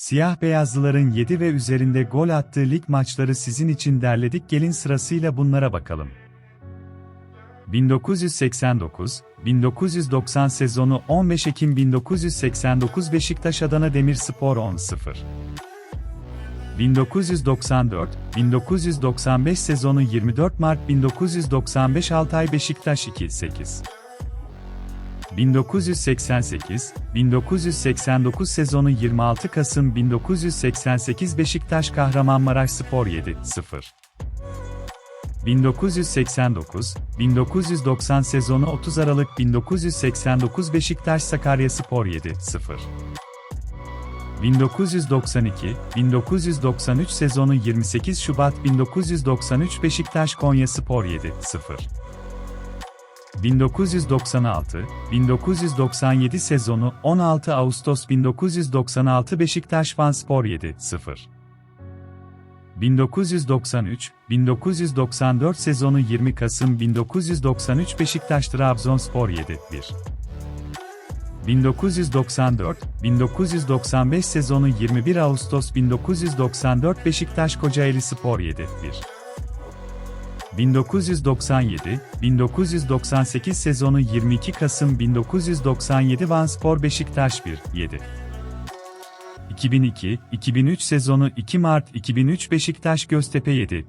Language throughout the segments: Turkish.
Siyah beyazlıların 7 ve üzerinde gol attığı lig maçları sizin için derledik. Gelin sırasıyla bunlara bakalım. 1989-1990 sezonu 15 Ekim 1989 Beşiktaş Adana Demirspor 10-0 1994-1995 sezonu 24 Mart 1995 Altay Beşiktaş 2-8 1988-1989 sezonu 26 Kasım 1988 Beşiktaş Kahramanmaraş Spor 7-0 1989-1990 sezonu 30 Aralık 1989 Beşiktaş Sakaryaspor 7-0 1992-1993 sezonu 28 Şubat 1993 Beşiktaş Konyaspor 7-0 1996-1997 sezonu 16 Ağustos 1996 Beşiktaş Vanspor 7-0 1993-1994 sezonu 20 Kasım 1993 Beşiktaş Trabzonspor 7-1 1994-1995 sezonu 21 Ağustos 1994 Beşiktaş Kocaeli Spor 7-1 1997-1998 sezonu 22 Kasım 1997 Vanspor Beşiktaş 1-7 2002-2003 sezonu 2 Mart 2003 Beşiktaş Göztepe 7-3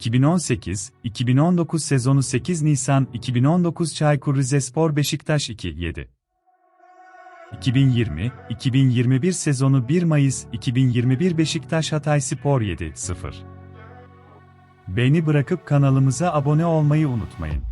2018-2019 sezonu 8 Nisan 2019 Çaykur Rizespor Beşiktaş 2-7 2020-2021 sezonu 1 Mayıs 2021 Beşiktaş Hatay Spor 7-0 Beğeni bırakıp kanalımıza abone olmayı unutmayın.